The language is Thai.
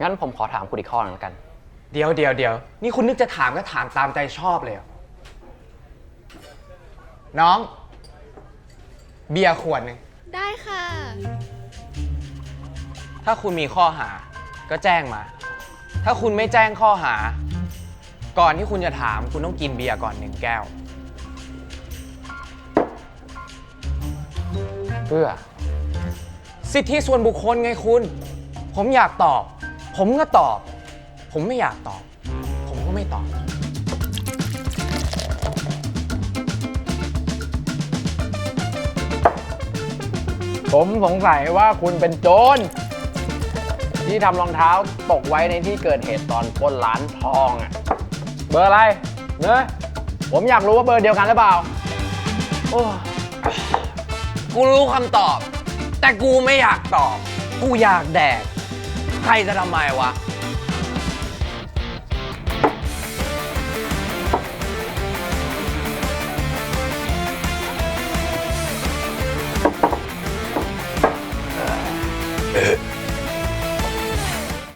งั้นผมขอถามคุณอีกข้อหนึงแล้วกัน เดี๋ยวเดี๋ยวเดี๋ยวนี่คุณนึกจะถามก็ถามตามใจชอบเลยเหรอน้อง เบียร์ขวดหนึ่งได้ค่ะ ถ้าคุณมีข้อหา ก็แจ้งมา ถ้าคุณไม่แจ้งข้อหา ก่อนที่คุณจะถามคุณต้องกินเบียร์ก่อนหนึ่งแก้ว เพื่อ สิทธิส่วนบุคคลไงคุณ ผมอยากตอบ ผมก็ตอบ ผมไม่อยากตอบ ผมก็ไม่ตอบ ผมสงสัยว่าคุณเป็นโจรที่ทำรองเท้าตกไว้ในที่เกิดเหตุตอนปล้นร้านทองอะเบอร์อะไรเนอะผมอยากรู้ว่าเบอร์เดียวกันหรือเปล่า โอ้กูรู้คำตอบ แต่กูไม่อยากตอบ กูอยากแดก ใครจะทำไมวะ